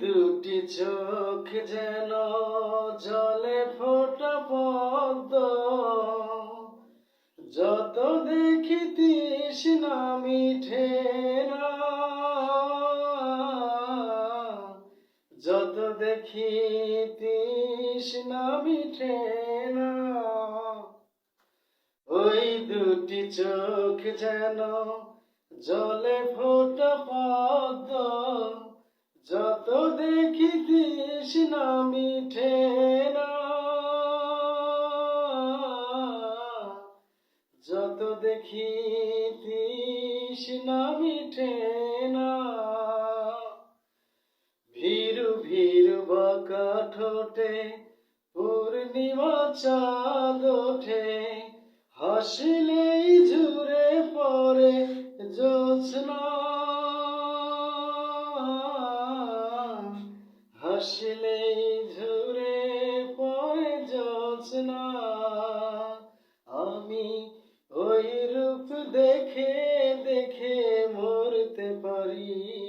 দুটি চোখ যেন জলে ফোটা পদ্ম। যত দেখি তৃষ্ণা মিঠে না, যত দেখি তৃষ্ণা মিঠে না, ওই দুটি চোখ যেন জলে ফোটা পদ্ম যত দেখি তৃষ্ণা মিঠে না। যত দেখি তৃষ্ণা মিঠে না। ভীরু ভীরু বাঁকা ঠোঁটে, পূর্ণিমা চাঁদ ওঠে। হাসিলেই ঝুরে পড়ে জোছনা হাসিলেই ঝুরে পড়ে জোছনা আমি ওই রূপ দেখে দেখে মরতে পারি।